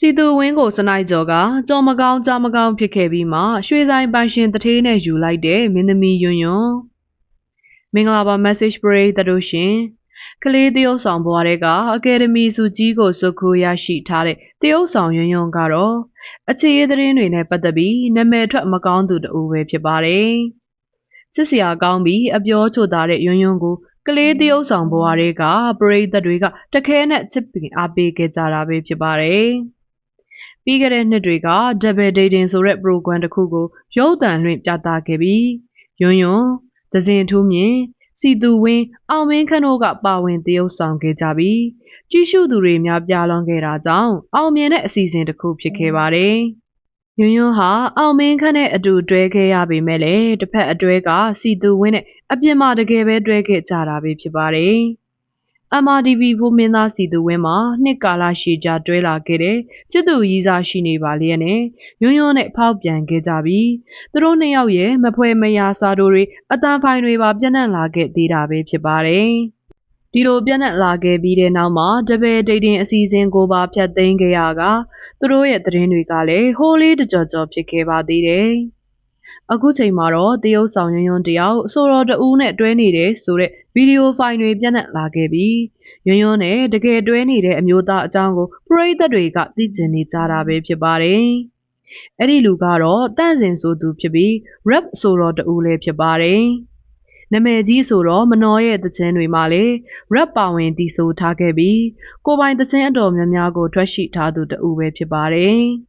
စီသူဝင်းကိုစနိုက်ကျော်ကကြော်မကောင်းကြားမကောင်းဖြစ်ခဲ့ပြီးမှရွှေဆိုင်ပိုင်ရှင်တထေးနဲ့ယူလိုက်တဲ့မင်းသမီးယွန်းယွန်းမင်္ဂလာပါ message break တို့ရှင်ကလေးတရုတ်ဆောင်ဘွားတဲ့ကအကယ်ဒမီစုကြီးကိုစုခိုးရရှိထားတဲ့တရုတ်ဆောင်ယွန်းယွန်းကတော့အခြေရေးသတင်းတွေနဲ့ပတ်သက်ပြီးနာမည်ထွက်မကောင်းသူတူပဲဖြစ်ပါတယ်ချစ်စရာကောင်းပြီးအပြောချိုသားတဲ့ယွန်းယွန်းကိုကလေးတရုတ်ဆောင်ဘွားတွေကပရိသတ်တွေကတခဲနဲ့ချစ်ပင်အားပေးခဲ့ကြတာပဲဖြစ်ပါတယ် ပြီးခဲ့တဲ့နှစ်တွေက Double Dating ဆိုတဲ့ program တစ်ခုကို ရုပ်သံလွှင့်ပြသခဲ့ပြီးယွန်းယွန်းသဇင်ထူးမြင့်စီသူဝင်းအောင်မင်းခန့်တို့ကပါဝင်တရုပ်ဆောင်ခဲ့ကြပြီးကြည့်ရှုသူတွေများပြားလွန်ခဲ့တာကြောင့်အောင်မြင်တဲ့အစီအစဉ်တစ်ခုဖြစ်ခဲ့ပါတယ်။ယွန်းယွန်းဟာအောင်မင်းခန့်နဲ့အတူတွဲခဲ့ရပေမဲ့လည်းတစ်ဖက်အတွဲကစီသူဝင်းနဲ့အပြင်မှာတကယ်ပဲတွဲခဲ့ကြတာပဲဖြစ်ပါတယ်။ MRTV ဖိုးမင်းသားစီသူဝင်းမှာနှစ်ကာလရှည်ကြာတွဲလာခဲ့တဲ့ချစ်သူရည်စားရှိနေပါလျက်နဲ့ယွန်းယွန်းနဲ့ဖောက်ပြန်ခဲ့ကြပြီးသူတို့နှစ်ယောက်ရဲ့မဖွဲမယာစာတို့တွေအတန်ဖိုင်တွေပါပြန့်နှံ့လာခဲ့သေးတာပဲဖြစ်ပါတယ်။ဒီလိုပြန့်နှံ့လာခဲ့ပြီးတဲ့နောက်မှာတပည့်ဒိတ်တင်အစီအစဉ်ကိုပါဖျက်သိမ်းခဲ့ရကသူတို့ရဲ့သတင်းတွေကလည်းဟိုးလေးတကြော်ကြော်ဖြစ်ခဲ့ပါသေးတယ်။ အခုချိန်မှာတော့တရုတ်ဆောင်ယွန်းယွန်းတယောက်ဆိုတော်တဦးနဲ့တွဲနေတဲ့ဆိုတဲ့ဗီဒီယိုဖိုင်တွေပြန့်နှံ့လာခဲ့ပြီးယွန်းယွန်းနဲ့တကယ်တွဲနေတဲ့အမျိုးသားအကြောင်းကိုပရိသတ်တွေကသိကျင်နေကြတာပဲဖြစ်ပါတယ်။အဲ့ဒီလူကတော့တန့်စင်ဆိုသူဖြစ်ပြီး rap ဆိုတော်တဦးလည်းဖြစ်ပါတယ်။နာမည်ကြီးဆိုတော့မနှောရဲ့သချင်းတွေမှာလည်း rap ပါဝင်တည်ဆိုထားခဲ့ပြီးကိုပိုင်သချင်းအတော်များများကိုထွက်ရှိထားသူတဦးပဲဖြစ်ပါတယ်။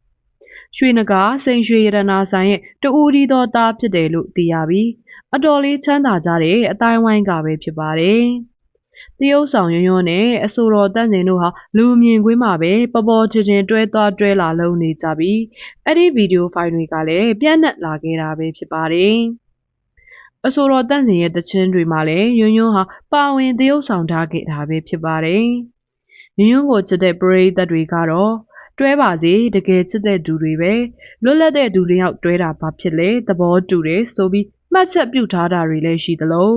ရွှေနဂါစိန်ရွှေရတနာဆိုင်ရဲ့တူဒီသောသားဖြစ်တယ်လို့သိရပြီးအတော်လေးချမ်းသာကြတဲ့အတိုင်းဝိုင်းကပဲဖြစ်ပါတယ်။တရုတ်ဆောင်ရွံ့ရွံ့နဲ့အဆိုတော်တန့်စင်တို့ဟာလူမြင်ကွင်းမှာပဲပပေါ်ချင်ချင်တွဲသွားတွဲလာလုံးနေကြပြီးအဲ့ဒီဗီဒီယိုဖိုင်တွေကလည်းပြန့်နှံ့လာခဲ့တာပဲဖြစ်ပါတယ်။အဆိုတော်တန့်စင်ရဲ့တခြင်းတွေမှာလည်းယွန်းယွန်းဟာပါဝင်တရုတ်ဆောင်ထားခဲ့တာပဲဖြစ်ပါတယ်။ယွန်းယွန်းကိုချစ်တဲ့ပရိသတ်တွေကတော့ တွဲပါစေတကယ်ချစ်တဲ့သူတွေပဲလွတ်လပ်တဲ့သူတွေရောက်တွဲတာဘာဖြစ်လဲသဘောတူတယ်ဆိုပြီးမှတ်ချက်ပြုထားတာတွေလည်းရှိသလို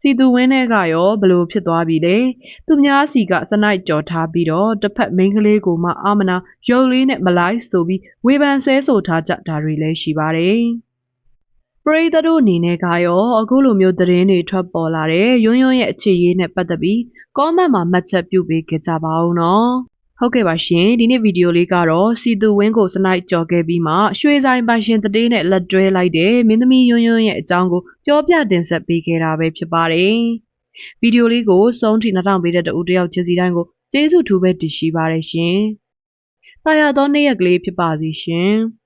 စီသူဝင်းတဲ့ကရောဘလို့ဖြစ်သွားပြီလဲသူများစီကစနိုက်ကြော်ထားပြီးတော့တစ်ဖက်မိန်းကလေးကိုမှအာမနာရုပ်လေးနဲ့မလိုက်ဆိုပြီးဝေဖန်ဆဲဆိုထားကြတာတွေလည်းရှိပါတယ်ပရိသတ်တို့အနေနဲ့ကရောအခုလိုမျိုးသတင်းတွေထွက်ပေါ်လာတဲ့ယွန်းယွန်းရဲ့အခြေရေးနဲ့ပတ်သက်ပြီး comment မှာမှတ်ချက်ပြုပေးကြပါဦးနော် ဟုတ်ကဲ့ပါရှင်ဒီနေ့ဗီဒီယိုလေးကတော့စီသူဝင်းကိုစနိုက်ကြော်ခဲ့ပြီးမှရွှေဆိုင်ပိုင်ရှင်တတေးနဲ့လက်တွဲလိုက်တဲ့မင်းသမီးယွန်းယွန်းရဲ့အကြောင်းကိုပြောပြတင်ဆက်ပေးခဲ့တာပဲဖြစ်ပါတယ်ဗီဒီယိုလေးကိုစုံထိနှထောင်ပေးတဲ့တူတယောက်ချင်းစီတိုင်းကိုကျေးဇူးထူးပဲတည်ရှိပါတယ်ရှင်။တာယာသောနေ့ရက်ကလေးဖြစ်ပါစီရှင်။